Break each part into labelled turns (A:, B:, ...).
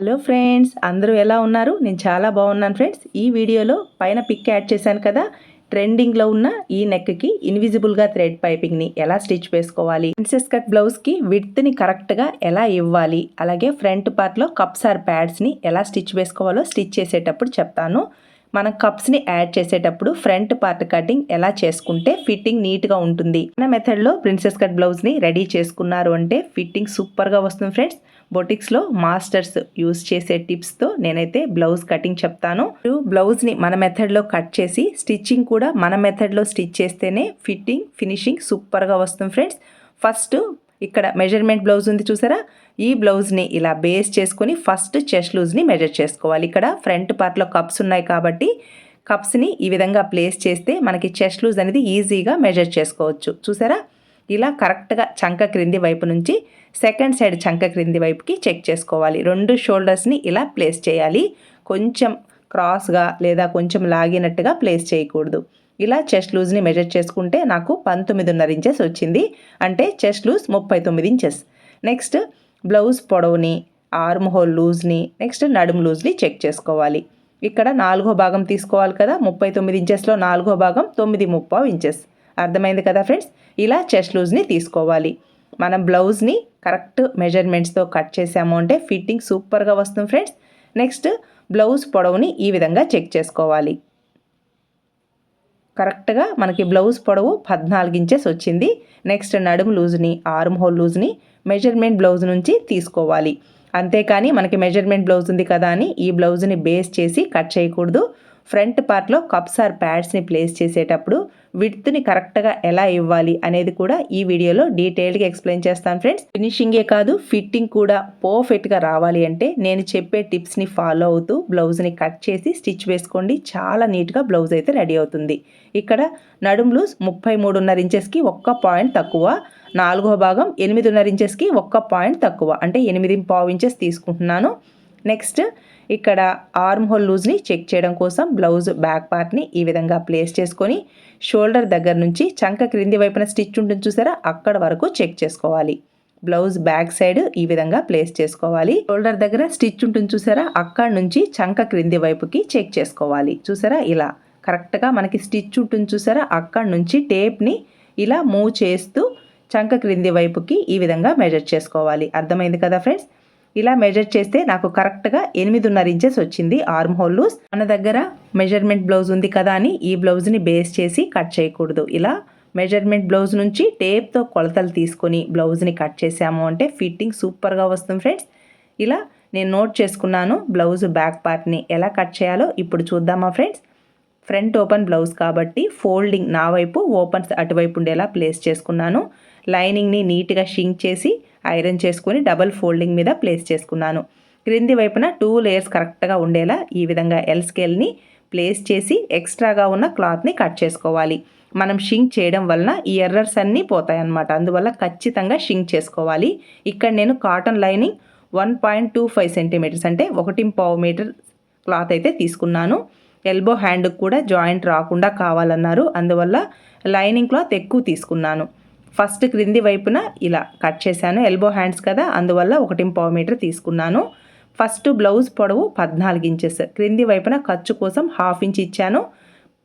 A: Hello friends అందరూ ఎలా ఉన్నారు? నేను చాలా బాగున్నాను ఫ్రెండ్స్. ఈ వీడియోలో పైన పిక్ యాడ్ చేశాను కదా ట్రెండింగ్లో ఉన్న ఈ నెక్కి ఇన్విజిబుల్గా థ్రెడ్ పైపింగ్ని ఎలా స్టిచ్ వేసుకోవాలి ప్రిన్సెస్ కట్ బ్లౌజ్కి విడ్త్ని కరెక్ట్గా ఎలా ఇవ్వాలి అలాగే ఫ్రంట్ పార్ట్లో కప్స్ ఆర్ ప్యాడ్స్ని ఎలా స్టిచ్ వేసుకోవాలో స్టిచ్ చేసేటప్పుడు చెప్తాను. మనం కప్స్ని యాడ్ చేసేటప్పుడు ఫ్రంట్ పార్ట్ కటింగ్ ఎలా చేసుకుంటే ఫిట్టింగ్ నీట్గా ఉంటుంది. మన మెథడ్లో ప్రిన్సెస్ కట్ బ్లౌజ్ని రెడీ చేసుకున్నారు అంటే ఫిట్టింగ్ సూపర్గా వస్తుంది ఫ్రెండ్స్. బొటిక్స్లో మాస్టర్స్ యూస్ చేసే టిప్స్తో నేనైతే బ్లౌజ్ కటింగ్ చెప్తాను. బ్లౌజ్ని మన మెథడ్లో కట్ చేసి స్టిచ్చింగ్ కూడా మన మెథడ్లో స్టిచ్ చేస్తేనే ఫిట్టింగ్ ఫినిషింగ్ సూపర్గా వస్తుంది ఫ్రెండ్స్. ఫస్ట్ ఇక్కడ మెజర్మెంట్ బ్లౌజ్ ఉంది చూసారా? ఈ బ్లౌజ్ని ఇలా బేస్ చేసుకొని ఫస్ట్ చెస్ట్ లూజ్ని మెజర్ చేసుకోవాలి. ఇక్కడ ఫ్రంట్ పార్ట్లో కప్స్ ఉన్నాయి కాబట్టి కప్స్ని ఈ విధంగా ప్లేస్ చేస్తే మనకి చెస్ట్ లూజ్ అనేది ఈజీగా మెజర్ చేసుకోవచ్చు. చూసారా? ఇలా కరెక్ట్గా చంక క్రింది వైపు నుంచి సెకండ్ సైడ్ చంక క్రింది వైపుకి చెక్ చేసుకోవాలి. రెండు షోల్డర్స్ని ఇలా ప్లేస్ చేయాలి. కొంచెం క్రాస్గా లేదా కొంచెం లాగినట్టుగా ప్లేస్ చేయకూడదు. ఇలా చెస్ట్ లూజ్ని మెజర్ చేసుకుంటే నాకు పంతొమ్మిదిన్నర ఇంచెస్ వచ్చింది. అంటే చెస్ట్ లూజ్ ముప్పై తొమ్మిది ఇంచెస్. నెక్స్ట్ బ్లౌజ్ పొడవుని ఆర్మ్ హోల్ లూజ్ని నెక్స్ట్ నడుము లూజ్ని చెక్ చేసుకోవాలి. ఇక్కడ నాలుగో భాగం తీసుకోవాలి కదా? ముప్పై తొమ్మిది ఇంచెస్లో నాలుగో భాగం తొమ్మిది ముప్పావు ఇంచెస్. అర్థమైంది కదా ఫ్రెండ్స్? ఇలా చెస్ట్ లూజ్ని తీసుకోవాలి. మనం బ్లౌజ్ని కరెక్ట్ మెజర్మెంట్స్తో కట్ చేసాము అంటే ఫిట్టింగ్ సూపర్గా వస్తుంది ఫ్రెండ్స్. నెక్స్ట్ బ్లౌజ్ పొడవుని ఈ విధంగా చెక్ చేసుకోవాలి. కరెక్ట్గా మనకి బ్లౌజ్ పొడవు పద్నాలుగు ఇంచెస్ వచ్చింది. నెక్స్ట్ నడుము లూజ్ని ఆర్మ్ హోల్ లూజ్ని మెజర్మెంట్ బ్లౌజ్ నుంచి తీసుకోవాలి. అంతేకాని మనకి మెజర్మెంట్ బ్లౌజ్ ఉంది కదా అని ఈ బ్లౌజ్ని బేస్ చేసి కట్ చేయకూడదు. ఫ్రంట్ పార్ట్లో కప్స్ ఆర్ ప్యాడ్స్ని ప్లేస్ చేసేటప్పుడు విడ్త్ని కరెక్ట్గా ఎలా ఇవ్వాలి అనేది కూడా ఈ వీడియోలో డీటెయిల్గా ఎక్స్ప్లెయిన్ చేస్తాను ఫ్రెండ్స్. ఫినిషింగే కాదు ఫిట్టింగ్ కూడా పర్ఫెక్ట్గా రావాలి అంటే నేను చెప్పే టిప్స్ని ఫాలో అవుతూ బ్లౌజ్ని కట్ చేసి స్టిచ్ వేసుకోండి. చాలా నీట్గా బ్లౌజ్ అయితే రెడీ అవుతుంది. ఇక్కడ నడుములు లూజ్ ముప్పై మూడున్నర ఇంచెస్కి ఒక్క పాయింట్ తక్కువ నాలుగో భాగం ఎనిమిదిన్నర ఇంచెస్కి ఒక్క పాయింట్ తక్కువ అంటే ఎనిమిది పావు ఇంచెస్ తీసుకుంటున్నాను. నెక్స్ట్ ఇక్కడ ఆర్మ్ హోల్ లూజ్ని చెక్ చేయడం కోసం బ్లౌజ్ బ్యాక్ పార్ట్ని ఈ విధంగా ప్లేస్ చేసుకొని షోల్డర్ దగ్గర నుంచి చంక క్రింది వైపున స్టిచ్ ఉంటుంది చూసారా? అక్కడ వరకు చెక్ చేసుకోవాలి. బ్లౌజ్ బ్యాక్ సైడ్ ఈ విధంగా ప్లేస్ చేసుకోవాలి. షోల్డర్ దగ్గర స్టిచ్ ఉంటుంది చూసారా? అక్కడ నుంచి చంక క్రింది వైపుకి చెక్ చేసుకోవాలి. చూసారా? ఇలా కరెక్ట్గా మనకి స్టిచ్ ఉంటుంది చూసారా? అక్కడ నుంచి టేప్ని ఇలా మూవ్ చేస్తూ చంక క్రింది వైపుకి ఈ విధంగా మెజర్ చేసుకోవాలి. అర్థమైంది కదా ఫ్రెండ్స్ ఇలా మెజర్ చేస్తే నాకు కరెక్ట్గా ఎనిమిదిన్నర ఇంచెస్ వచ్చింది ఆర్మ్ హోల్ లూస్ మన దగ్గర మెజర్మెంట్ బ్లౌజ్ ఉంది కదా అని ఈ బ్లౌజ్ని బేస్ చేసి కట్ చేయకూడదు. ఇలా మెజర్మెంట్ బ్లౌజ్ నుంచి టేప్తో కొలతలు తీసుకొని బ్లౌజ్ని కట్ చేసాము అంటే ఫిట్టింగ్ సూపర్గా వస్తుంది ఫ్రెండ్స్ ఇలా నేను నోట్ చేసుకున్నాను బ్లౌజ్ బ్యాక్ పార్ట్ని ఎలా కట్ చేయాలో. ఇప్పుడు చూద్దామా ఫ్రెండ్స్ ఫ్రంట్ ఓపెన్ బ్లౌజ్ కాబట్టి ఫోల్డింగ్ నా వైపు ఓపెన్స్ అటువైపు ఉండేలా ప్లేస్ చేసుకున్నాను. లైనింగ్ని నీట్గా షింక్ చేసి ఐరన్ చేసుకొని డబల్ ఫోల్డింగ్ మీద ప్లేస్ చేసుకున్నాను. క్రింది వైపున టూ లేయర్స్ కరెక్ట్గా ఉండేలా ఈ విధంగా ఎల్ స్కేల్ని ప్లేస్ చేసి ఎక్స్ట్రాగా ఉన్న క్లాత్ని కట్ చేసుకోవాలి. మనం షింక్ చేయడం వలన ఈ ఎర్రర్స్ అన్నీ పోతాయి అన్నమాట అందువల్ల ఖచ్చితంగా షింక్ చేసుకోవాలి. ఇక్కడ నేను cotton lining one point two five centimetres అంటే ఒకటి పావు మీటర్ క్లాత్ అయితే తీసుకున్నాను. ఎల్బో హ్యాండ్కి కూడా జాయింట్ రాకుండా కావాలన్నారు. అందువల్ల లైనింగ్ క్లాత్ ఎక్కువ తీసుకున్నాను. ఫస్ట్ క్రింది వైపున ఇలా కట్ చేశాను ఎల్బో హ్యాండ్స్ కదా అందువల్ల ఒకటి పావు మీటర్ తీసుకున్నాను. ఫస్ట్ బ్లౌజ్ పొడవు పద్నాలుగు ఇంచెస్ క్రింది వైపున ఖర్చు కోసం హాఫ్ ఇంచ్ ఇచ్చాను.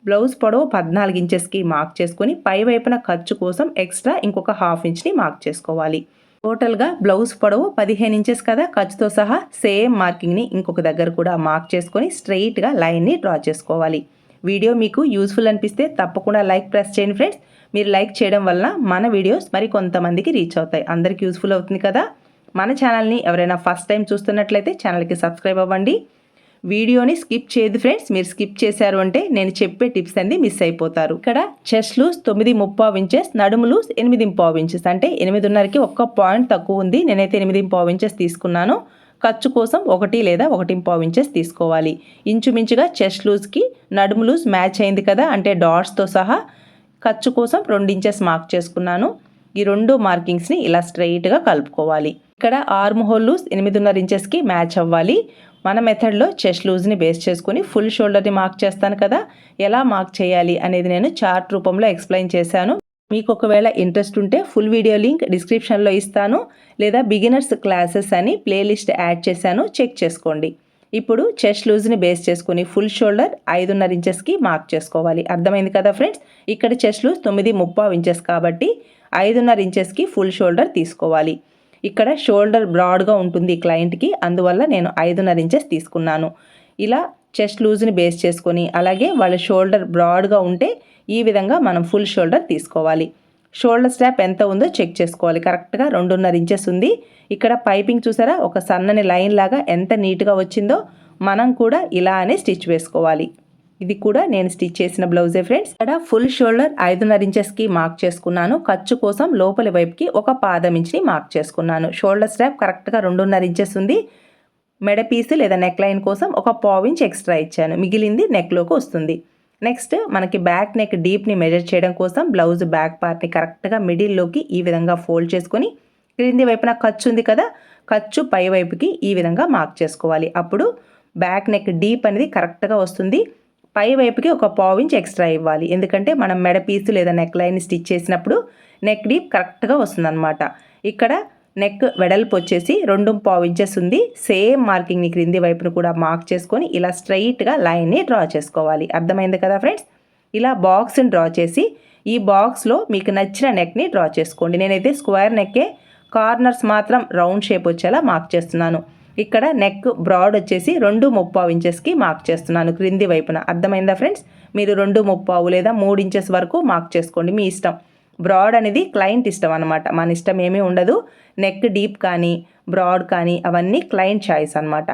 A: బ్లౌజ్ పొడవు పద్నాలుగు ఇంచెస్కి మార్క్ చేసుకొని పై వైపున ఖర్చు కోసం ఎక్స్ట్రా ఇంకొక హాఫ్ ఇంచ్ని మార్క్ చేసుకోవాలి. టోటల్గా బ్లౌజ్ పొడవు పదిహేను ఇంచెస్ కదా ఖర్చుతో సహా సేమ్ మార్కింగ్ని ఇంకొక దగ్గర కూడా మార్క్ చేసుకొని స్ట్రెయిట్గా లైన్ని డ్రా చేసుకోవాలి. వీడియో మీకు యూస్ఫుల్ అనిపిస్తే తప్పకుండా లైక్ ప్రెస్ చేయండి ఫ్రెండ్స్ మీరు లైక్ చేయడం వలన మన వీడియోస్ మరి కొంతమందికి రీచ్ అవుతాయి. అందరికీ యూస్ఫుల్ అవుతుంది కదా? మన ఛానల్ని ఎవరైనా ఫస్ట్ టైం చూస్తున్నట్లయితే ఛానల్కి సబ్స్క్రైబ్ అవ్వండి. వీడియోని స్కిప్ చేయదు ఫ్రెండ్స్. మీరు స్కిప్ చేశారు అంటే నేను చెప్పే టిప్స్ అన్ని మిస్ అయిపోతారు. ఇక్కడ చెస్ట్ లూస్ తొమ్మిది ముప్పావు ఇంచెస్ నడుము లూస్ ఎనిమిది పావు ఇంచెస్. అంటే ఎనిమిదిన్నరకి ఒక్క పాయింట్ తక్కువ ఉంది. నేనైతే ఎనిమిది పావు ఇంచెస్ తీసుకున్నాను. ఖర్చు కోసం ఒకటి లేదా ఒకటి పావు ఇంచెస్ తీసుకోవాలి. ఇంచుమించుగా చెస్ట్ లూజ్కి నడుము లూజ్ మ్యాచ్ అయింది కదా? అంటే డాట్స్తో సహా ఖర్చు కోసం రెండు ఇంచెస్ మార్క్ చేసుకున్నాను. ఈ రెండు మార్కింగ్స్ని ఇలా స్ట్రైట్గా కలుపుకోవాలి. ఇక్కడ ఆర్మ్ హోల్ లూజ్ ఎనిమిదిన్నర ఇంచెస్కి మ్యాచ్ అవ్వాలి. మన మెథడ్లో చెస్ట్ లూజ్ని బేస్ చేసుకుని ఫుల్ షోల్డర్ని మార్క్ చేస్తాను కదా ఎలా మార్క్ చేయాలి అనేది నేను చార్ట్ రూపంలో ఎక్స్ప్లెయిన్ చేశాను. మీకు ఒకవేళ ఇంట్రెస్ట్ ఉంటే ఫుల్ వీడియో లింక్ డిస్క్రిప్షన్లో ఇస్తాను. లేదా బిగినర్స్ క్లాసెస్ అని ప్లేలిస్ట్ యాడ్ చేశాను చెక్ చేసుకోండి. ఇప్పుడు చెస్ట్ లూజ్ని బేస్ చేసుకుని ఫుల్ షోల్డర్ ఐదున్నర ఇంచెస్కి మార్క్ చేసుకోవాలి. అర్థమైంది కదా ఫ్రెండ్స్? ఇక్కడ చెస్ట్ లూజ్ తొమ్మిది ముప్పావు ఇంచెస్ కాబట్టి ఐదున్నర ఇంచెస్కి ఫుల్ షోల్డర్ తీసుకోవాలి. ఇక్కడ షోల్డర్ బ్రాడ్గా ఉంటుంది క్లయింట్కి అందువల్ల నేను ఐదున్నర ఇంచెస్ తీసుకున్నాను. ఇలా చెస్ట్ లూజ్ని బేస్ చేసుకొని అలాగే వాళ్ళ షోల్డర్ బ్రాడ్గా ఉంటే ఈ విధంగా మనం ఫుల్ షోల్డర్ తీసుకోవాలి. షోల్డర్ స్ట్రాప్ ఎంత ఉందో చెక్ చేసుకోవాలి. కరెక్ట్గా రెండున్నర ఇంచెస్ ఉంది. ఇక్కడ పైపింగ్ చూసారా? ఒక సన్నని లైన్ లాగా ఎంత నీట్గా వచ్చిందో మనం కూడా ఇలానే స్టిచ్ వేసుకోవాలి. ఇది కూడా నేను స్టిచ్ చేసిన బ్లౌజే ఫ్రెండ్స్. ఇక్కడ ఫుల్ షోల్డర్ ఐదున్నర ఇంచెస్కి మార్క్ చేసుకున్నాను. ఖర్చు కోసం లోపలి వైపుకి ఒక పాదం ఇంచ్ని మార్క్ చేసుకున్నాను. షోల్డర్ స్ట్రాప్ కరెక్ట్గా రెండున్నర ఇంచెస్ ఉంది. మెడ పీస్ లేదా నెక్ లైన్ కోసం ఒక పావు ఇంచ్ ఎక్స్ట్రా ఇచ్చాను. మిగిలింది నెక్లోకి వస్తుంది. నెక్స్ట్ మనకి బ్యాక్ నెక్ డీప్ని మెజర్ చేయడం కోసం బ్లౌజ్ బ్యాక్ పార్ట్ని కరెక్ట్గా మిడిల్లోకి ఈ విధంగా ఫోల్డ్ చేసుకొని క్రింది వైపున ఖర్చు ఉంది కదా ఖర్చు పై వైపుకి ఈ విధంగా మార్క్ చేసుకోవాలి. అప్పుడు బ్యాక్ నెక్ డీప్ అనేది కరెక్ట్గా వస్తుంది. పై వైపుకి ఒక పావు ఇంచ్ ఎక్స్ట్రా ఇవ్వాలి. ఎందుకంటే మనం మెడ పీసు లేదా నెక్ లైన్ స్టిచ్ చేసినప్పుడు నెక్ డీప్ కరెక్ట్గా వస్తుందన్నమాట. ఇక్కడ నెక్ వెడల్పు వచ్చేసి రెండు పావు ఇంచెస్ ఉంది. సేమ్ మార్కింగ్ని క్రింది వైపును కూడా మార్క్ చేసుకొని ఇలా స్ట్రైట్గా లైన్ని డ్రా చేసుకోవాలి. అర్థమైంది కదా ఫ్రెండ్స్? ఇలా బాక్స్ని డ్రా చేసి ఈ బాక్స్లో మీకు నచ్చిన నెక్ని డ్రా చేసుకోండి. నేనైతే స్క్వేర్ నెక్కే కార్నర్స్ మాత్రం రౌండ్ షేప్ వచ్చేలా మార్క్ చేస్తున్నాను. ఇక్కడ నెక్ బ్రాడ్ వచ్చేసి రెండు ముప్పావు ఇంచెస్కి మార్క్ చేస్తున్నాను క్రింది వైపున. అర్థమైందా ఫ్రెండ్స్? మీరు రెండు ముప్పావు లేదా మూడు ఇంచెస్ వరకు మార్క్ చేసుకోండి మీ ఇష్టం. బ్రాడ్ అనేది క్లయింట్ ఇష్టం అనమాట మన ఇష్టం ఏమీ ఉండదు. నెక్ డీప్ కానీ బ్రాడ్ కానీ అవన్నీ క్లయింట్ చాయిస్ అనమాట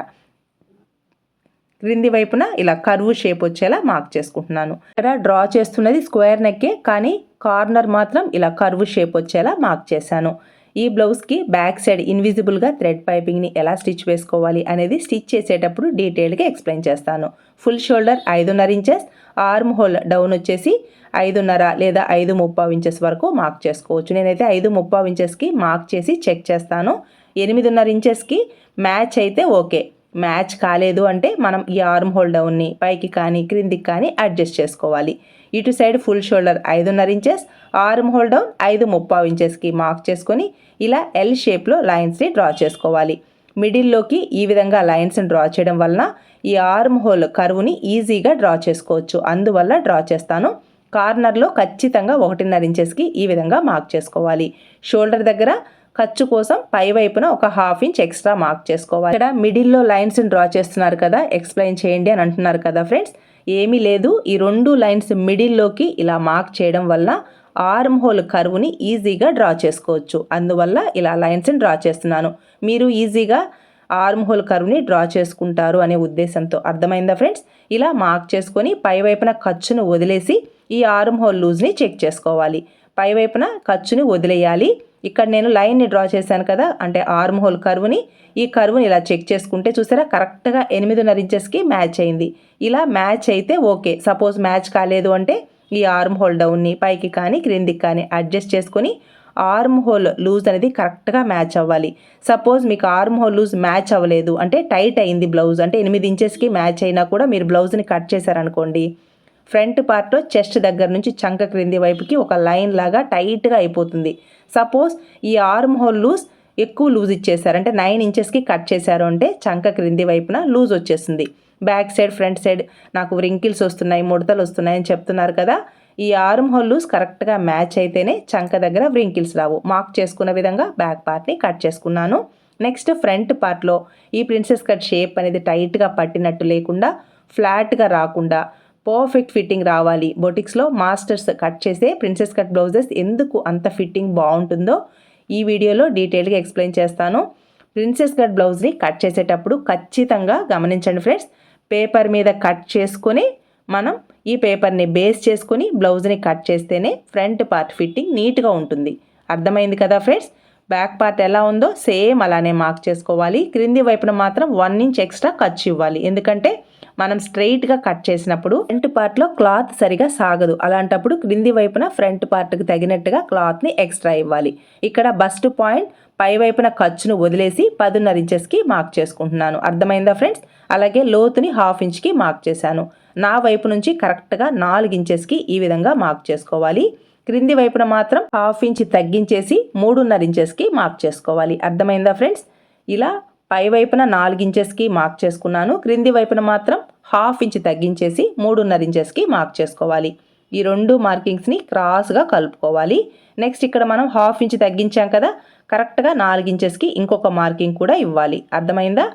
A: క్రింది వైపున ఇలా కర్వ్ షేప్ వచ్చేలా మార్క్ చేసుకుంటున్నాను. ఇక్కడ డ్రా చేస్తున్నది స్క్వేర్ నెక్కే కానీ కార్నర్ మాత్రం ఇలా కర్వ్ షేప్ వచ్చేలా మార్క్ చేశాను. ఈ బ్లౌజ్కి బ్యాక్ సైడ్ ఇన్విజిబుల్గా థ్రెడ్ పైపింగ్ని ఎలా స్టిచ్ వేసుకోవాలి అనేది స్టిచ్ చేసేటప్పుడు డీటెయిల్గా ఎక్స్ప్లెయిన్ చేస్తాను. ఫుల్ షోల్డర్ ఐదున్నర ఇంచెస్ ఆర్మ్ హోల్ డౌన్ వచ్చేసి ఐదున్నర లేదా ఐదు ముప్పావు ఇంచెస్ వరకు మార్క్ చేసుకోవచ్చు. నేనైతే ఐదు ముప్పావు ఇంచెస్కి మార్క్ చేసి చెక్ చేస్తాను. ఎనిమిదిన్నర ఇంచెస్కి మ్యాచ్ అయితే ఓకే. మ్యాచ్ కాలేదు అంటే మనం ఈ ఆర్మ్ హోల్ డౌన్ని పైకి కానీ క్రిందికి కానీ అడ్జస్ట్ చేసుకోవాలి. ఇటు సైడ్ ఫుల్ షోల్డర్ ఐదున్నర ఇంచెస్ ఆర్మ్ హోల్ డౌన్ ఐదు ముప్పావు ఇంచెస్కి మార్క్ చేసుకొని ఇలా ఎల్ షేప్లో లైన్స్ని డ్రా చేసుకోవాలి. మిడిల్లోకి ఈ విధంగా లైన్స్ని డ్రా చేయడం వలన ఈ ఆర్మ్ హోల్ కరువుని ఈజీగా డ్రా చేసుకోవచ్చు. అందువల్ల డ్రా చేస్తాను. కార్నర్లో ఖచ్చితంగా ఒకటిన్నర ఇంచెస్కి ఈ విధంగా మార్క్ చేసుకోవాలి. షోల్డర్ దగ్గర ఖర్చు కోసం పై వైపున ఒక హాఫ్ ఇంచ్ ఎక్స్ట్రా మార్క్ చేసుకోవాలి. ఇక్కడ మిడిల్లో లైన్స్ని డ్రా చేస్తున్నారు కదా ఎక్స్ప్లెయిన్ చేయండి అని అంటున్నారు కదా ఫ్రెండ్స్. ఏమీ లేదు ఈ రెండు లైన్స్ మిడిల్లోకి ఇలా మార్క్ చేయడం వల్ల ఆర్మ్ హోల్ కర్వ్ని ఈజీగా డ్రా చేసుకోవచ్చు. అందువల్ల ఇలా లైన్స్ని డ్రా చేస్తున్నాను. మీరు ఈజీగా ఆర్మ్ హోల్ కర్వ్ని డ్రా చేసుకుంటారు అనే ఉద్దేశంతో. అర్థమైందా ఫ్రెండ్స్? ఇలా మార్క్ చేసుకొని పై వైపున ఖర్చును వదిలేసి ఈ ఆర్మ్ హోల్ లూజ్ని చెక్ చేసుకోవాలి. పై వైపున ఖర్చుని వదిలేయాలి. ఇక్కడ నేను లైన్ని డ్రా చేశాను కదా అంటే ఆర్మ్ హోల్ కర్వ్ని ఈ కర్వ్ని ఇలా చెక్ చేసుకుంటే చూసారా కరెక్ట్గా ఎనిమిదిన్నర ఇంచెస్కి మ్యాచ్ అయింది. ఇలా మ్యాచ్ అయితే ఓకే. సపోజ్ మ్యాచ్ కాలేదు అంటే ఈ ఆర్మ్ హోల్ డౌన్ని పైకి కానీ క్రిందికి కానీ అడ్జస్ట్ చేసుకొని ఆర్మ్ హోల్ లూజ్ అనేది కరెక్ట్గా మ్యాచ్ అవ్వాలి. సపోజ్ మీకు ఆర్మ్ హోల్ లూజ్ మ్యాచ్ అవ్వలేదు అంటే టైట్ అయింది బ్లౌజ్ అంటే ఎనిమిది ఇంచెస్కి మ్యాచ్ అయినా కూడా మీరు బ్లౌజ్ని కట్ చేశారనుకోండి ఫ్రంట్ పార్ట్ చెస్ట్ దగ్గర నుంచి చంక క్రింది వైపుకి ఒక లైన్ లాగా టైట్గా అయిపోతుంది. సపోజ్ ఈ ఆర్మ్ హోల్ లూజ్ ఎక్కువ లూజ్ ఇచ్చేసారు అంటే నైన్ ఇంచెస్కి కట్ చేశారు అంటే చంక క్రింది వైపున లూజ్ వచ్చేస్తుంది. బ్యాక్ సైడ్ ఫ్రంట్ సైడ్ నాకు వ్రింకిల్స్ వస్తున్నాయి ముడతలు వస్తున్నాయని చెప్తున్నారు కదా. ఈ ఆర్మ్ హోల్ లూజ్ కరెక్ట్గా మ్యాచ్ అయితేనే చంక దగ్గర వ్రింకిల్స్ రావు. మార్క్ చేసుకున్న విధంగా బ్యాక్ పార్ట్ని కట్ చేసుకున్నాను. నెక్స్ట్ ఫ్రంట్ పార్ట్లో ఈ ప్రిన్సెస్ కట్ షేప్ అనేది టైట్గా పట్టినట్టు లేకుండా ఫ్లాట్గా రాకుండా పర్ఫెక్ట్ ఫిట్టింగ్ రావాలి. బొటిక్స్లో మాస్టర్స్ కట్ చేసే ప్రిన్సెస్ కట్ బ్లౌజెస్ ఎందుకు అంత ఫిట్టింగ్ బాగుంటుందో ఈ వీడియోలో డీటెయిల్గా ఎక్స్ప్లెయిన్ చేస్తాను. ప్రిన్సెస్ కట్ బ్లౌజ్ని కట్ చేసేటప్పుడు ఖచ్చితంగా గమనించండి ఫ్రెండ్స్ పేపర్ మీద కట్ చేసుకొని మనం ఈ పేపర్ని బేస్ చేసుకొని బ్లౌజ్ని కట్ చేస్తేనే ఫ్రంట్ పార్ట్ ఫిట్టింగ్ నీట్గా ఉంటుంది. అర్థమైంది కదా ఫ్రెండ్స్ బ్యాక్ పార్ట్ ఎలా ఉందో సేమ్ అలానే మార్క్ చేసుకోవాలి. క్రింది వైపున మాత్రం వన్ ఇంచ్ ఎక్స్ట్రా ఖర్చు ఇవ్వాలి. ఎందుకంటే మనం స్ట్రైట్గా కట్ చేసినప్పుడు ఫ్రంట్ పార్ట్లో క్లాత్ సరిగా సాగదు. అలాంటప్పుడు క్రింది వైపున ఫ్రంట్ పార్ట్కి తగినట్టుగా క్లాత్ని ఎక్స్ట్రా ఇవ్వాలి. ఇక్కడ బస్ట్ పాయింట్ పై వైపున ఖర్చును వదిలేసి పదున్నర ఇంచెస్కి మార్క్ చేసుకుంటున్నాను. అర్థమైందా ఫ్రెండ్స్ అలాగే లోతుని హాఫ్ ఇంచ్కి మార్క్ చేశాను. నా వైపు నుంచి కరెక్ట్గా నాలుగు ఇంచెస్కి ఈ విధంగా మార్క్ చేసుకోవాలి. క్రింది వైపున మాత్రం హాఫ్ ఇంచ్ తగ్గించేసి మూడున్నర ఇంచెస్కి మార్క్ చేసుకోవాలి. అర్థమైందా ఫ్రెండ్స్ ఇలా పై వైపున నాలుగు ఇంచెస్కి మార్క్ చేసుకున్నాను. క్రింది వైపున మాత్రం హాఫ్ ఇంచ్ తగ్గించేసి మూడున్నర ఇంచెస్కి మార్క్ చేసుకోవాలి. ఈ రెండు మార్కింగ్స్ని క్రాస్గా కలుపుకోవాలి. నెక్స్ట్ ఇక్కడ మనం హాఫ్ ఇంచ్ తగ్గించాం కదా కరెక్ట్గా నాలుగు ఇంచెస్కి ఇంకొక మార్కింగ్ కూడా ఇవ్వాలి. అర్థమైందా?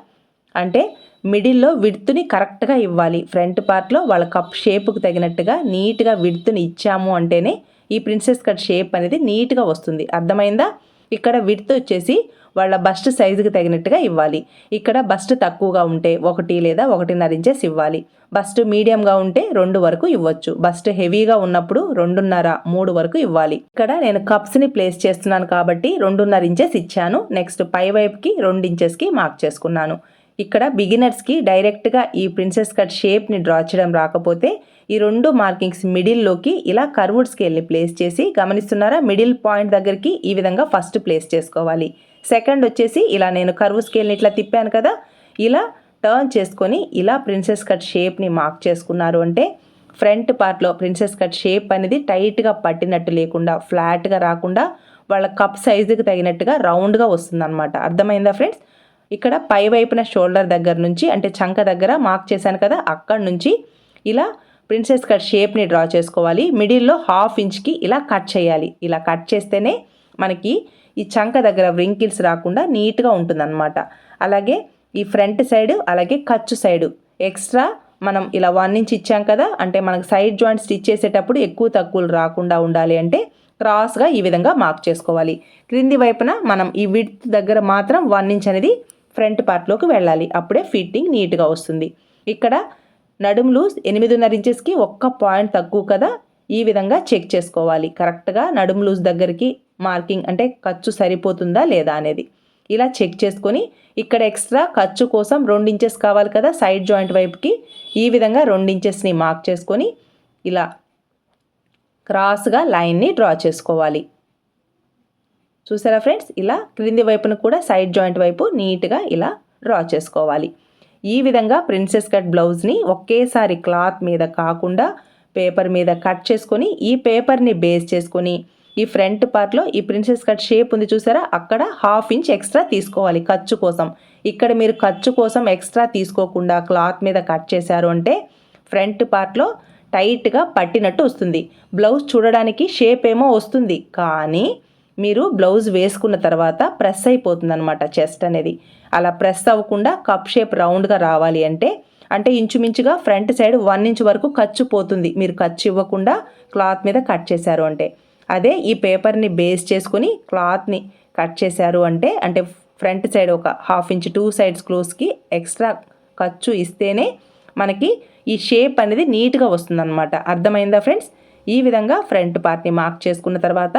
A: అంటే మిడిల్లో విడ్త్ని కరెక్ట్గా ఇవ్వాలి. ఫ్రంట్ పార్ట్లో వాళ్ళ కప్ షేప్కి తగినట్టుగా నీట్గా విడ్త్ని ఇచ్చాము అంటేనే ఈ ప్రిన్సెస్ కట్ షేప్ అనేది నీట్గా వస్తుంది. అర్థమైందా? ఇక్కడ విడ్త్ వచ్చేసి వాళ్ళ బస్ట్ సైజుకి తగినట్టుగా ఇవ్వాలి. ఇక్కడ బస్ట్ తక్కువగా ఉంటే ఒకటి లేదా ఒకటిన్నర ఇంచెస్ ఇవ్వాలి. బస్ట్ మీడియంగా ఉంటే రెండు వరకు ఇవ్వచ్చు. బస్ట్ హెవీగా ఉన్నప్పుడు రెండున్నర మూడు వరకు ఇవ్వాలి. ఇక్కడ నేను కప్స్ని ప్లేస్ చేస్తున్నాను కాబట్టి రెండున్నర ఇంచెస్ ఇచ్చాను. నెక్స్ట్ పై వైపుకి రెండు ఇంచెస్కి మార్క్ చేసుకున్నాను. ఇక్కడ బిగినర్స్కి డైరెక్ట్గా ఈ ప్రిన్సెస్ కట్ షేప్ని డ్రా చేయడం రాకపోతే ఈ రెండు మార్కింగ్స్ మిడిల్లోకి ఇలా కర్వుడ్ స్కేల్ని ప్లేస్ చేసి గమనిస్తున్నారా? మిడిల్ పాయింట్ దగ్గరికి ఈ విధంగా ఫస్ట్ ప్లేస్ చేసుకోవాలి. సెకండ్ వచ్చేసి ఇలా నేను కర్వ్ స్కేల్ని ఇట్లా తిప్పాను కదా ఇలా టర్న్ చేసుకొని ఇలా ప్రిన్సెస్ కట్ షేప్ని మార్క్ చేసుకున్నారు అంటే ఫ్రంట్ పార్ట్లో ప్రిన్సెస్ కట్ షేప్ అనేది టైట్గా పట్టినట్టు లేకుండా ఫ్లాట్గా రాకుండా వాళ్ళ కప్ సైజుకి తగినట్టుగా రౌండ్గా వస్తుందన్నమాట. అర్థమైందా ఫ్రెండ్స్? ఇక్కడ పై వైపున షోల్డర్ దగ్గర నుంచి అంటే చంక దగ్గర మార్క్ చేశాను కదా అక్కడ నుంచి ఇలా ప్రిన్సెస్ కట్ షేప్ని డ్రా చేసుకోవాలి. మిడిల్లో హాఫ్ ఇంచ్కి ఇలా కట్ చేయాలి. ఇలా కట్ చేస్తేనే మనకి ఈ చంక దగ్గర వ్రింకిల్స్ రాకుండా నీట్గా ఉంటుందన్నమాట. అలాగే ఈ ఫ్రంట్ సైడ్ అలాగే ఖర్చు సైడు ఎక్స్ట్రా మనం ఇలా వన్ ఇంచ్ ఇచ్చాం కదా అంటే మనకు సైడ్ జాయింట్ స్టిచ్ చేసేటప్పుడు ఎక్కువ తక్కువలు రాకుండా ఉండాలి అంటే క్రాస్గా ఈ విధంగా మార్క్ చేసుకోవాలి. క్రింది వైపున మనం ఈ విడ్త్ దగ్గర మాత్రం వన్ ఇంచ్ అనేది ఫ్రంట్ పార్ట్లోకి వెళ్ళాలి. అప్పుడే ఫిట్టింగ్ నీట్గా వస్తుంది. ఇక్కడ నడుము లూజ్ ఎనిమిదిన్నర ఇంచెస్కి ఒక్క పాయింట్ తక్కువ కదా? ఈ విధంగా చెక్ చేసుకోవాలి. కరెక్ట్గా నడుము లూజ్ దగ్గరికి మార్కింగ్ అంటే ఖర్చు సరిపోతుందా లేదా అనేది. ఇలా చెక్ చేసుకొని ఇక్కడ ఎక్స్ట్రా ఖర్చు కోసం రెండు ఇంచెస్ కావాలి కదా సైడ్ జాయింట్ వైపుకి? ఈ విధంగా రెండు ఇంచెస్ని మార్క్ చేసుకొని ఇలా క్రాస్గా లైన్ని డ్రా చేసుకోవాలి. చూసారా ఫ్రెండ్స్? ఇలా క్రింది వైపును కూడా సైడ్ జాయింట్ వైపు నీట్గా ఇలా డ్రా చేసుకోవాలి. ఈ విధంగా ప్రిన్సెస్ కట్ బ్లౌజ్ని ఒకేసారి క్లాత్ మీద కాకుండా పేపర్ మీద కట్ చేసుకొని ఈ పేపర్ని బేస్ చేసుకొని ఈ ఫ్రంట్ పార్ట్లో ఈ ప్రిన్సెస్ కట్ షేప్ ఉంది చూసారా? అక్కడ హాఫ్ ఇంచ్ ఎక్స్ట్రా తీసుకోవాలి ఖర్చు కోసం. ఇక్కడ మీరు ఖర్చు కోసం ఎక్స్ట్రా తీసుకోకుండా క్లాత్ మీద కట్ చేశారు అంటే ఫ్రంట్ పార్ట్లో టైట్గా పట్టినట్టు వస్తుంది. బ్లౌజ్ చూడడానికి షేప్ ఏమో వస్తుంది. కానీ మీరు బ్లౌజ్ వేసుకున్న తర్వాత ప్రెస్ అయిపోతుంది అనమాట చెస్ట్ అనేది. అలా ప్రెస్ అవ్వకుండా కప్ షేప్ రౌండ్గా రావాలి అంటే అంటే ఇంచుమించుగా ఫ్రంట్ సైడ్ వన్ ఇంచ్ వరకు ఖర్చు పోతుంది. మీరు ఖర్చు ఇవ్వకుండా క్లాత్ మీద కట్ చేశారు అంటే. అదే ఈ పేపర్ని బేస్ చేసుకుని క్లాత్ని కట్ చేశారు అంటే అంటే ఫ్రంట్ సైడ్ ఒక హాఫ్ ఇంచ్ టూ సైడ్స్ క్లోజ్కి ఎక్స్ట్రా ఖర్చు ఇస్తేనే మనకి ఈ షేప్ అనేది నీట్గా వస్తుందన్నమాట. అర్థమైందా ఫ్రెండ్స్? ఈ విధంగా ఫ్రంట్ పార్ట్ని మార్క్ చేసుకున్న తర్వాత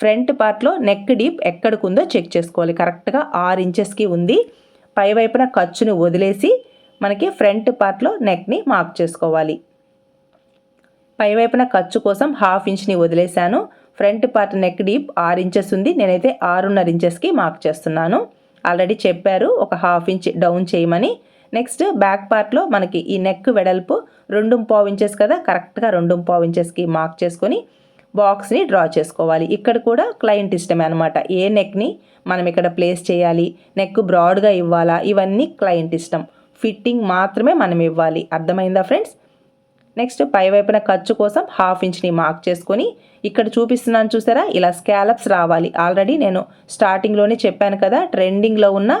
A: ఫ్రంట్ పార్ట్లో నెక్ డీప్ ఎక్కడికి ఉందో చెక్ చేసుకోవాలి. కరెక్ట్గా ఆరు ఇంచెస్కి ఉంది. పై వైపున ఖర్చుని వదిలేసి మనకి ఫ్రంట్ పార్ట్లో నెక్ని మార్క్ చేసుకోవాలి. పై వైపున ఖర్చు కోసం హాఫ్ ఇంచ్ని వదిలేశాను. ఫ్రంట్ పార్ట్ నెక్ డీప్ ఆరు ఇంచెస్ ఉంది. నేనైతే ఆరున్నర ఇంచెస్కి మార్క్ చేస్తున్నాను. ఆల్రెడీ చెప్పారు ఒక హాఫ్ ఇంచ్ డౌన్ చేయమని. నెక్స్ట్ బ్యాక్ పార్ట్లో మనకి ఈ నెక్ వెడల్పు రెండు పావు ఇంచెస్ కదా కరెక్ట్గా రెండు పావు ఇంచెస్కి మార్క్ చేసుకొని బాక్స్ని డ్రా చేసుకోవాలి. ఇక్కడ కూడా క్లయింట్ ఇష్టమే అనమాట ఏ నెక్ని మనం ఇక్కడ ప్లేస్ చేయాలి? నెక్ బ్రాడ్గా ఇవ్వాలా? ఇవన్నీ క్లయింట్ ఇష్టం. ఫిట్టింగ్ మాత్రమే మనం ఇవ్వాలి. అర్థమైందా ఫ్రెండ్స్? నెక్స్ట్ పై వైపున ఖర్చు కోసం హాఫ్ ఇంచ్ని మార్క్ చేసుకొని ఇక్కడ చూపిస్తున్నాను చూసారా? ఇలా స్కాలప్స్ రావాలి. ఆల్రెడీ నేను స్టార్టింగ్లోనే చెప్పాను కదా ట్రెండింగ్లో ఉన్న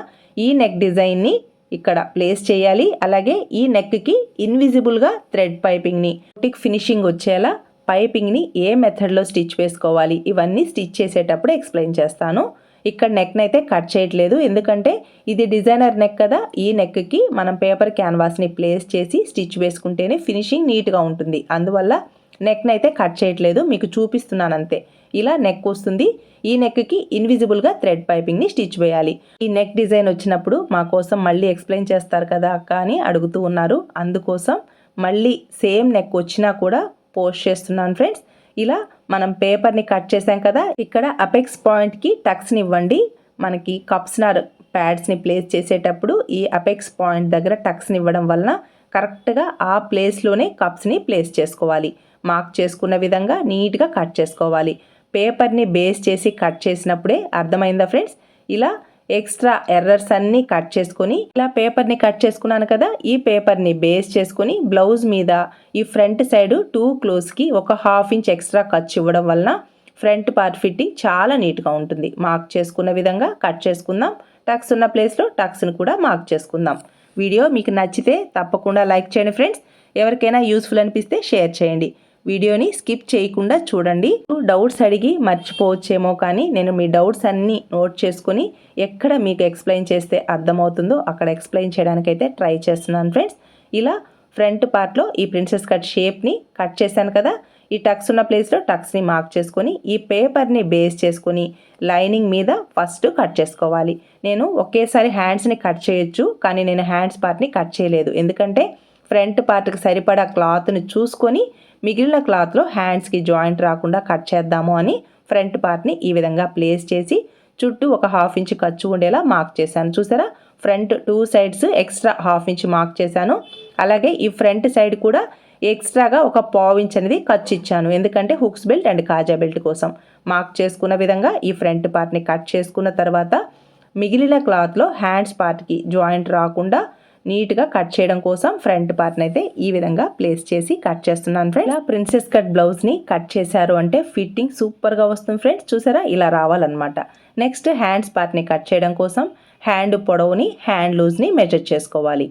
A: ఈ నెక్ డిజైన్ని ఇక్కడ ప్లేస్ చేయాలి. అలాగే ఈ నెక్కి ఇన్విజిబుల్గా థ్రెడ్ పైపింగ్ని టిక్ ఫినిషింగ్ వచ్చేలా పైపింగ్ని ఏ మెథడ్లో స్టిచ్ వేసుకోవాలి ఇవన్నీ స్టిచ్ చేసేటప్పుడు ఎక్స్ప్లెయిన్ చేస్తాను. ఇక్కడ నెక్ని అయితే కట్ చేయట్లేదు. ఎందుకంటే ఇది డిజైనర్ నెక్ కదా ఈ నెక్కి మనం పేపర్ క్యాన్వాస్ని ప్లేస్ చేసి స్టిచ్ వేసుకుంటేనే ఫినిషింగ్ నీట్గా ఉంటుంది. అందువల్ల నెక్ని అయితే కట్ చేయట్లేదు. మీకు చూపిస్తున్నాను అంతే. ఇలా నెక్ వస్తుంది. ఈ నెక్కి ఇన్విజిబుల్గా థ్రెడ్ పైపింగ్ని స్టిచ్ వేయాలి. ఈ నెక్ డిజైన్ వచ్చినప్పుడు మా కోసం మళ్ళీ ఎక్స్ప్లెయిన్ చేస్తారు కదా అక్క అని అడుగుతూ ఉన్నారు. అందుకోసం మళ్ళీ సేమ్ నెక్ వచ్చినా కూడా పోస్ట్ చేస్తున్నాను ఫ్రెండ్స్. ఇలా మనం పేపర్ని కట్ చేసాం కదా ఇక్కడ అపెక్స్ పాయింట్కి టక్స్ని ఇవ్వండి. మనకి కప్స్నార్ ప్యాడ్స్ని ప్లేస్ చేసేటప్పుడు ఈ అపెక్స్ పాయింట్ దగ్గర టక్స్ని ఇవ్వడం వలన కరెక్ట్గా ఆ ప్లేస్లోనే కప్స్ని ప్లేస్ చేసుకోవాలి. మార్క్ చేసుకున్న విధంగా నీట్గా కట్ చేసుకోవాలి. పేపర్ని బేస్ చేసి కట్ చేసినప్పుడే అర్థమైందా ఫ్రెండ్స్? ఇలా ఎక్స్ట్రా ఎర్రర్స్ అన్నీ కట్ చేసుకొని ఇలా పేపర్ని కట్ చేసుకున్నాను కదా ఈ పేపర్ని బేస్ చేసుకొని బ్లౌజ్ మీద ఈ ఫ్రంట్ సైడ్ టూ క్లోజ్కి ఒక హాఫ్ ఇంచ్ ఎక్స్ట్రా ఖర్చు ఇవ్వడం వలన ఫ్రంట్ పార్ట్ ఫిట్టింగ్ చాలా నీట్గా ఉంటుంది. మార్క్ చేసుకున్న విధంగా కట్ చేసుకుందాం. టక్స్ ఉన్న ప్లేస్లో టక్స్ని కూడా మార్క్ చేసుకుందాం. వీడియో మీకు నచ్చితే తప్పకుండా లైక్ చేయండి ఫ్రెండ్స్. ఎవరికైనా యూస్ఫుల్ అనిపిస్తే షేర్ చేయండి. వీడియోని స్కిప్ చేయకుండా చూడండి. డౌట్స్ అడిగి మర్చిపోవచ్చేమో కానీ నేను మీ డౌట్స్ అన్నీ నోట్ చేసుకొని ఎక్కడ మీకు ఎక్స్ప్లెయిన్ చేస్తే అర్థమవుతుందో అక్కడ ఎక్స్ప్లెయిన్ చేయడానికైతే ట్రై చేస్తున్నాను ఫ్రెండ్స్. ఇలా ఫ్రంట్ పార్ట్లో ఈ ప్రిన్సెస్ కట్ షేప్ని కట్ చేశాను కదా. ఈ టక్స్ ఉన్న ప్లేస్లో టక్స్ని మార్క్ చేసుకొని ఈ పేపర్ని బేస్ చేసుకొని లైనింగ్ మీద ఫస్ట్ కట్ చేసుకోవాలి. నేను ఒకేసారి హ్యాండ్స్ని కట్ చేయొచ్చు కానీ నేను హ్యాండ్స్ పార్ట్ని కట్ చేయలేదు. ఎందుకంటే ఫ్రంట్ పార్ట్కి సరిపడా క్లాత్ని చూసుకొని మిగిలిన క్లాత్లో హ్యాండ్స్కి జాయింట్ రాకుండా కట్ చేద్దాము అని ఫ్రంట్ పార్ట్ని ఈ విధంగా ప్లేస్ చేసి చుట్టూ ఒక హాఫ్ ఇంచ్ ఖర్చు ఉండేలా మార్క్ చేశాను. చూసారా? Front two sides extra half inch mark చేశాను. అలాగే ఈ ఫ్రంట్ సైడ్ కూడా ఎక్స్ట్రాగా ఒక పావు ఇంచ్ అనేది ఖర్చు ఇచ్చాను. ఎందుకంటే హుక్స్ బెల్ట్ అండ్ కాజా బెల్ట్ కోసం మార్క్ చేసుకున్న విధంగా ఈ ఫ్రంట్ పార్ట్ని కట్ చేసుకున్న తర్వాత మిగిలిన క్లాత్లో హ్యాండ్స్ పార్ట్కి జాయింట్ రాకుండా నీట్గా కట్ చేయడం కోసం ఫ్రంట్ పార్ట్ని అయితే ఈ విధంగా ప్లేస్ చేసి కట్ చేస్తున్నాను ఫ్రెండ్స్. ఇలా ప్రిన్సెస్ కట్ బ్లౌజ్ని కట్ చేశారు అంటే ఫిట్టింగ్ సూపర్గా వస్తుంది ఫ్రెండ్స్. చూసారా? ఇలా రావాలన్నమాట. నెక్స్ట్ హ్యాండ్స్ పార్ట్ని కట్ చేయడం కోసం హ్యాండ్ పొడవుని హ్యాండ్ లూజ్ని మెజర్ చేసుకోవాలి.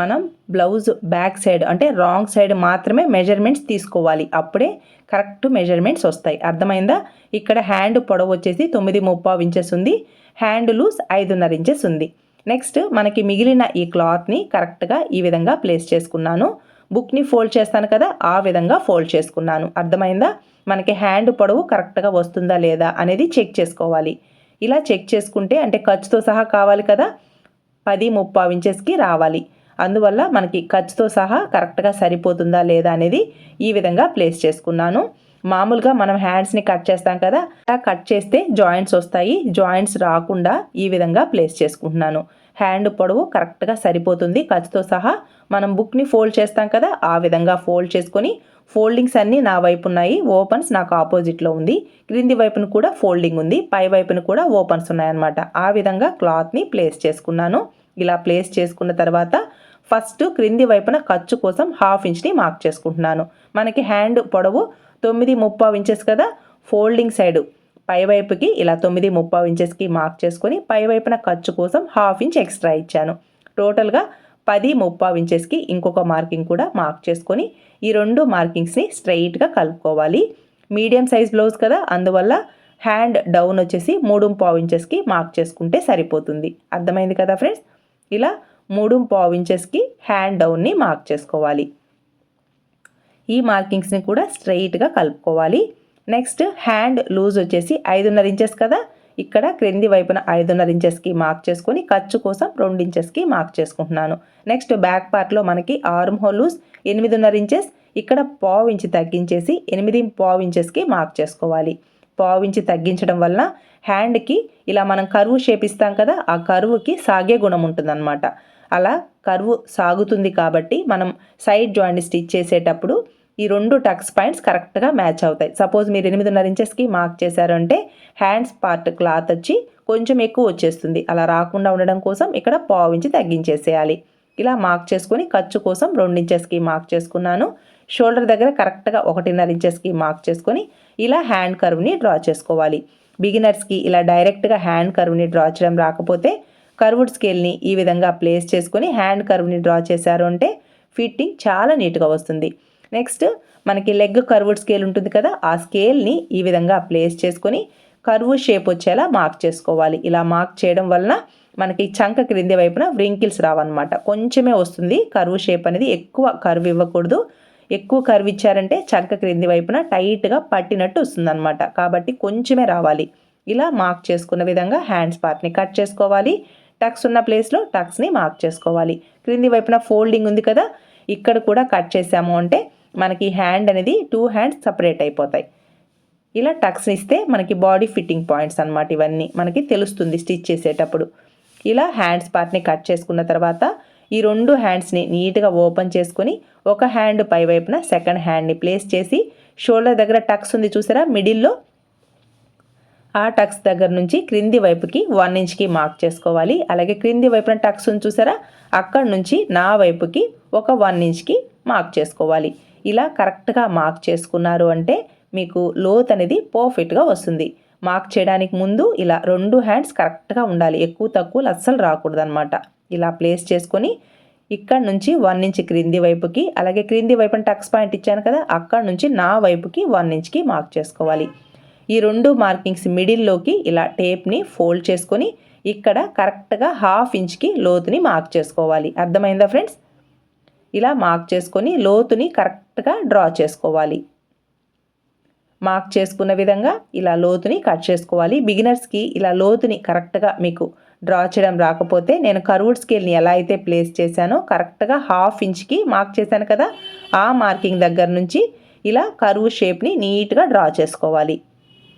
A: మనం బ్లౌజ్ బ్యాక్ సైడ్ అంటే రాంగ్ సైడ్ మాత్రమే మెజర్మెంట్స్ తీసుకోవాలి. అప్పుడే కరెక్ట్ మెజర్మెంట్స్ వస్తాయి. అర్థమైందా? ఇక్కడ హ్యాండ్ పొడవు వచ్చేసి తొమ్మిది ముప్పావు ఇంచెస్ ఉంది. హ్యాండ్ లూజ్ ఐదున్నర ఇంచెస్ ఉంది. నెక్స్ట్ మనకి మిగిలిన ఈ క్లాత్ని కరెక్ట్గా ఈ విధంగా ప్లేస్ చేసుకున్నాను. బుక్ని ఫోల్డ్ చేస్తాను కదా ఆ విధంగా ఫోల్డ్ చేసుకున్నాను. అర్థమైందా? మనకి హ్యాండ్ పొడవు కరెక్ట్గా వస్తుందా లేదా అనేది చెక్ చేసుకోవాలి. ఇలా చెక్ చేసుకుంటే అంటే ఖర్చుతో సహా కావాలి కదా పది ముప్పావు ఇంచెస్కి రావాలి. అందువల్ల మనకి ఖర్చుతో సహా కరెక్ట్గా సరిపోతుందా లేదా అనేది ఈ విధంగా ప్లేస్ చేసుకున్నాను. మామూలుగా మనం హ్యాండ్స్ని కట్ చేస్తాం కదా అలా కట్ చేస్తే జాయింట్స్ వస్తాయి. జాయింట్స్ రాకుండా ఈ విధంగా ప్లేస్ చేసుకుంటున్నాను. హ్యాండ్ పొడవు కరెక్ట్గా సరిపోతుంది. ఖర్చుతో సహా మనం బుక్ని ఫోల్డ్ చేస్తాం కదా ఆ విధంగా ఫోల్డ్ చేసుకొని ఫోల్డింగ్స్ అన్నీ నా వైపు ఉన్నాయి ఓపెన్స్ నాకు ఆపోజిట్లో ఉంది. క్రింది వైపున కూడా ఫోల్డింగ్ ఉంది పై వైపున కూడా ఓపెన్స్ ఉన్నాయన్నమాట. ఆ విధంగా క్లాత్ని ప్లేస్ చేసుకున్నాను. ఇలా ప్లేస్ చేసుకున్న తర్వాత ఫస్ట్ క్రింది వైపున ఖర్చు కోసం హాఫ్ ఇంచ్ని మార్క్ చేసుకుంటున్నాను. మనకి హ్యాండ్ పొడవు తొమ్మిది ముప్పావు ఇంచెస్ కదా ఫోల్డింగ్ సైడ్ పైవైపుకి ఇలా తొమ్మిది ముప్పై ఇంచెస్కి మార్క్ చేసుకొని పైవైపున ఖర్చు కోసం హాఫ్ ఇంచ్ ఎక్స్ట్రా ఇచ్చాను. టోటల్గా పది ముప్పై ఇంచెస్కి ఇంకొక మార్కింగ్ కూడా మార్క్ చేసుకొని ఈ రెండు మార్కింగ్స్ని స్ట్రైట్గా కలుపుకోవాలి. మీడియం సైజ్ బ్లౌజ్ కదా అందువల్ల హ్యాండ్ డౌన్ వచ్చేసి మూడు పావు ఇంచెస్కి మార్క్ చేసుకుంటే సరిపోతుంది. అర్థమైంది కదా ఫ్రెండ్స్ ఇలా మూడు పావు ఇంచెస్కి హ్యాండ్ డౌన్ని మార్క్ చేసుకోవాలి. ఈ మార్కింగ్స్ని కూడా స్ట్రైట్గా కలుపుకోవాలి. నెక్స్ట్ హ్యాండ్ లూజ్ వచ్చేసి ఐదున్నర ఇంచెస్ కదా. ఇక్కడ క్రింది వైపున ఐదున్నర ఇంచెస్కి మార్క్ చేసుకొని ఖర్చు కోసం రెండు ఇంచెస్కి మార్క్ చేసుకుంటున్నాను. నెక్స్ట్ బ్యాక్ పార్ట్లో మనకి ఆర్మ్ హోల్ లూజ్ ఎనిమిదిన్నర ఇంచెస్ ఇక్కడ పావు ఇంచి తగ్గించేసి ఎనిమిది పావు ఇంచెస్కి మార్క్ చేసుకోవాలి. పావు ఇంచి తగ్గించడం వలన హ్యాండ్కి ఇలా మనం కరువు షేప్ ఇస్తాం కదా ఆ కరువుకి సాగే గుణం ఉంటుందన్నమాట. అలా కరువు సాగుతుంది కాబట్టి మనం సైడ్ జాయింట్ స్టిచ్ చేసేటప్పుడు ఈ రెండు టక్స్ పాయింట్స్ కరెక్ట్గా మ్యాచ్ అవుతాయి. సపోజ్ మీరు ఎనిమిదిన్నర ఇంచెస్కి మార్క్ చేశారంటే హ్యాండ్స్ పార్ట్ క్లాత్ వచ్చి కొంచెం ఎక్కువ వచ్చేస్తుంది. అలా రాకుండా ఉండడం కోసం ఇక్కడ పావు ఇంచి తగ్గించేసేయాలి. ఇలా మార్క్ చేసుకొని ఖర్చు కోసం రెండు ఇంచెస్కి మార్క్ చేసుకున్నాను. షోల్డర్ దగ్గర కరెక్ట్గా ఒకటిన్నర ఇంచెస్కి మార్క్ చేసుకొని ఇలా హ్యాండ్ కర్వ్ని డ్రా చేసుకోవాలి. బిగినర్స్కి ఇలా డైరెక్ట్గా హ్యాండ్ కర్వ్ని డ్రా చేయడం రాకపోతే కర్వ్డ్ స్కేల్ని ఈ విధంగా ప్లేస్ చేసుకొని హ్యాండ్ కర్వ్ని డ్రా చేశారు అంటే ఫిట్టింగ్ చాలా నీట్గా వస్తుంది. నెక్స్ట్ మనకి లెగ్ కర్వ్డ్ స్కేల్ ఉంటుంది కదా ఆ స్కేల్ని ఈ విధంగా ప్లేస్ చేసుకొని కర్వ్ షేప్ వచ్చేలా మార్క్ చేసుకోవాలి. ఇలా మార్క్ చేయడం వలన మనకి చంక క్రింది వైపున వ్రింకిల్స్ రావన్నమాట. కొంచెమే వస్తుంది కర్వ్ షేప్ అనేది ఎక్కువ కర్వ్ ఇవ్వకూడదు. ఎక్కువ కర్వ్ ఇచ్చారంటే చంక క్రింది వైపున టైట్గా పట్టినట్టు వస్తుందన్నమాట. కాబట్టి కొంచెమే రావాలి. ఇలా మార్క్ చేసుకున్న విధంగా హ్యాండ్స్ పార్ట్ని కట్ చేసుకోవాలి. టక్స్ ఉన్న ప్లేస్లో టక్స్ని మార్క్ చేసుకోవాలి. క్రింది వైపున ఫోల్డింగ్ ఉంది కదా ఇక్కడ కూడా కట్ చేసాము అంటే మనకి హ్యాండ్ అనేది టూ హ్యాండ్స్ సపరేట్ అయిపోతాయి. ఇలా టక్స్ ఇస్తే మనకి బాడీ ఫిట్టింగ్ పాయింట్స్ అనమాట ఇవన్నీ మనకి తెలుస్తుంది స్టిచ్ చేసేటప్పుడు. ఇలా హ్యాండ్స్ పార్ట్ని కట్ చేసుకున్న తర్వాత ఈ రెండు హ్యాండ్స్ని నీట్గా ఓపెన్ చేసుకొని ఒక హ్యాండ్ పై వైపున సెకండ్ హ్యాండ్ని ప్లేస్ చేసి షోల్డర్ దగ్గర టక్స్ ఉంది చూసారా? మిడిల్లో ఆ టక్స్ దగ్గర నుంచి క్రింది వైపుకి వన్ ఇంచ్కి మార్క్ చేసుకోవాలి. అలాగే క్రింది వైపున టక్స్ ఉంది చూసారా? అక్కడ నుంచి నా వైపుకి ఒక వన్ ఇంచ్కి మార్క్ చేసుకోవాలి. ఇలా కరెక్ట్గా మార్క్ చేసుకున్నారు అంటే మీకు లోత్ అనేది పర్ఫెక్ట్గా వస్తుంది. మార్క్ చేయడానికి ముందు ఇలా రెండు హ్యాండ్స్ కరెక్ట్గా ఉండాలి. ఎక్కువ తక్కువ అస్సలు రాకూడదు అనమాట ఇలా ప్లేస్ చేసుకొని ఇక్కడ నుంచి వన్ ఇంచ్ క్రింది వైపుకి అలాగే క్రింది వైపున టక్స్ పాయింట్ ఇచ్చాను కదా అక్కడ నుంచి నా వైపుకి వన్ ఇంచ్కి మార్క్ చేసుకోవాలి. ఈ రెండు మార్కింగ్స్ మిడిల్లోకి ఇలా టేప్ని ఫోల్డ్ చేసుకొని ఇక్కడ కరెక్ట్గా హాఫ్ ఇంచ్కి లోతుని మార్క్ చేసుకోవాలి. అర్థమైందా ఫ్రెండ్స్? ఇలా మార్క్ చేసుకొని లోతుని కరెక్ట్గా డ్రా చేసుకోవాలి. మార్క్ చేసుకున్న విధంగా ఇలా లోతుని కట్ చేసుకోవాలి. బిగినర్స్కి ఇలా లోతుని కరెక్ట్గా మీకు డ్రా చేయడం రాకపోతే నేను కర్వుడ్ స్కేల్ని ఎలా అయితే ప్లేస్ చేశానో కరెక్ట్గా హాఫ్ ఇంచ్కి మార్క్ చేశాను కదా ఆ మార్కింగ్ దగ్గర నుంచి ఇలా కరువు షేప్ని నీట్గా డ్రా చేసుకోవాలి.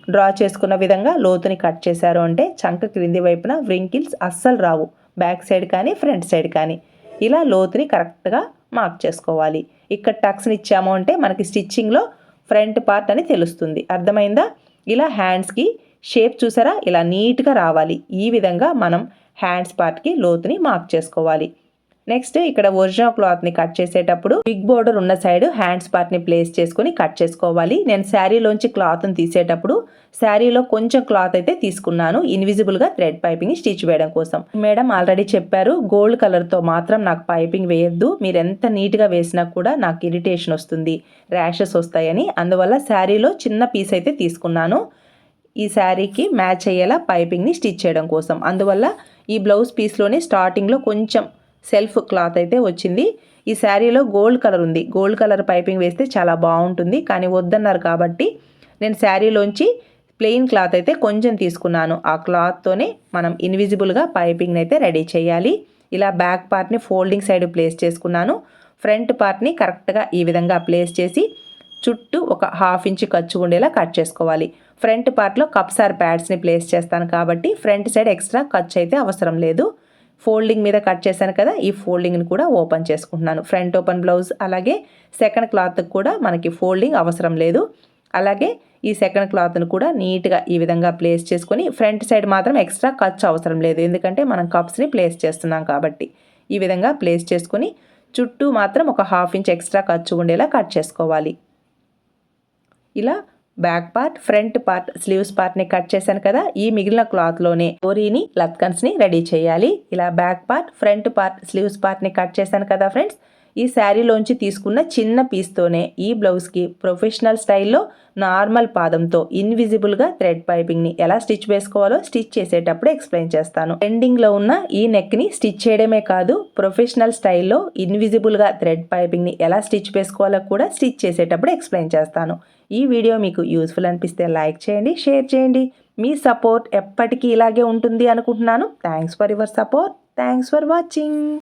A: డ్రా చేసుకున్న విధంగా లోతుని కట్ చేశారు అంటే చంక క్రింది వైపున వ్రింకిల్స్ అస్సలు రావు. బ్యాక్ సైడ్ కానీ ఫ్రంట్ సైడ్ కానీ. ఇలా లోతుని కరెక్ట్గా మార్క్ చేసుకోవాలి. ఇక్కడ టక్స్ని ఇచ్చాము అంటే మనకి స్టిచ్చింగ్లో ఫ్రంట్ పార్ట్ అని తెలుస్తుంది. అర్థమైందా? ఇలా హ్యాండ్స్కి షేప్ చూసారా? ఇలా నీట్గా రావాలి. ఈ విధంగా మనం హ్యాండ్స్ పార్ట్కి లోతుని మార్క్ చేసుకోవాలి. నెక్స్ట్ ఇక్కడ ఒరిజినల్ క్లాత్ని కట్ చేసేటప్పుడు బిగ్ బోర్డర్ ఉన్న సైడ్ హ్యాండ్స్ పార్ట్ని ప్లేస్ చేసుకుని కట్ చేసుకోవాలి. నేను శారీలోంచి క్లాత్ని తీసేటప్పుడు శారీలో కొంచెం క్లాత్ అయితే తీసుకున్నాను. ఇన్విజిబుల్గా థ్రెడ్ పైపింగ్ స్టిచ్ వేయడం కోసం. మేడం ఆల్రెడీ చెప్పారు గోల్డ్ కలర్తో మాత్రం నాకు పైపింగ్ వేయద్దు. మీరు ఎంత నీట్గా వేసినా కూడా నాకు ఇరిటేషన్ వస్తుంది ర్యాషెస్ వస్తాయని. అందువల్ల శారీలో చిన్న పీస్ అయితే తీసుకున్నాను. ఈ శారీకి మ్యాచ్ అయ్యేలా పైపింగ్ని స్టిచ్ చేయడం కోసం. అందువల్ల ఈ బ్లౌజ్ పీస్లోనే స్టార్టింగ్లో కొంచెం సెల్ఫ్ క్లాత్ అయితే వచ్చింది. ఈ శారీలో గోల్డ్ కలర్ ఉంది. గోల్డ్ కలర్ పైపింగ్ వేస్తే చాలా బాగుంటుంది. కానీ వద్దన్నారు కాబట్టి నేను శారీలోంచి ప్లెయిన్ క్లాత్ అయితే కొంచెం తీసుకున్నాను. ఆ క్లాత్తోనే మనం ఇన్విజిబుల్గా పైపింగ్ని అయితే రెడీ చేయాలి. ఇలా బ్యాక్ పార్ట్ని ఫోల్డింగ్ సైడ్ ప్లేస్ చేసుకున్నాను. ఫ్రంట్ పార్ట్ని కరెక్ట్గా ఈ విధంగా ప్లేస్ చేసి చుట్టూ ఒక హాఫ్ ఇంచ్ ఖర్చు ఉండేలా కట్ చేసుకోవాలి. ఫ్రంట్ పార్ట్లో కప్సార్ ప్యాడ్స్ని ప్లేస్ చేస్తాను కాబట్టి ఫ్రంట్ సైడ్ ఎక్స్ట్రా ఖర్చు అయితే అవసరం లేదు. ఫోల్డింగ్ మీద కట్ చేశాను కదా ఈ ఫోల్డింగ్ని కూడా ఓపెన్ చేసుకుంటున్నాను. ఫ్రంట్ ఓపెన్ బ్లౌజ్ అలాగే సెకండ్ క్లాత్కి కూడా మనకి ఫోల్డింగ్ అవసరం లేదు. అలాగే ఈ సెకండ్ క్లాత్ను కూడా నీట్గా ఈ విధంగా ప్లేస్ చేసుకొని ఫ్రంట్ సైడ్ మాత్రం ఎక్స్ట్రా ఖర్చు అవసరం లేదు. ఎందుకంటే మనం కప్స్ని ప్లేస్ చేస్తున్నాం కాబట్టి ఈ విధంగా ప్లేస్ చేసుకొని చుట్టూ మాత్రం ఒక హాఫ్ ఇంచ్ ఎక్స్ట్రా ఖర్చు ఉండేలా కట్ చేసుకోవాలి. ఇలా back part front part sleeves పార్ట్ని కట్ చేశాను కదా ఈ మిగిలిన క్లాత్లోనే ఓరీని లత్కన్స్ని రెడీ చేయాలి. ఇలా back part front part sleeves పార్ట్ని కట్ చేశాను కదా ఫ్రెండ్స్ ఈ శారీలోంచి తీసుకున్న చిన్న పీస్తోనే ఈ బ్లౌజ్కి ప్రొఫెషనల్ స్టైల్లో నార్మల్ పాదంతో ఇన్విజిబుల్గా థ్రెడ్ పైపింగ్ని ఎలా స్టిచ్ వేసుకోవాలో స్టిచ్ చేసేటప్పుడు ఎక్స్ప్లెయిన్ చేస్తాను. ఎండింగ్లో ఉన్న ఈ నెక్ని స్టిచ్ చేయడమే కాదు ప్రొఫెషనల్ స్టైల్లో ఇన్విజిబుల్గా థ్రెడ్ పైపింగ్ని ఎలా స్టిచ్ వేసుకోవాలో కూడా స్టిచ్ చేసేటప్పుడు ఎక్స్ప్లెయిన్ చేస్తాను. ఈ వీడియో మీకు యూస్ఫుల్ అనిపిస్తే లైక్ చేయండి షేర్ చేయండి. మీ సపోర్ట్ ఎప్పటికీ ఇలాగే ఉంటుంది అనుకుంటున్నాను. Thanks for your support. Thanks for watching.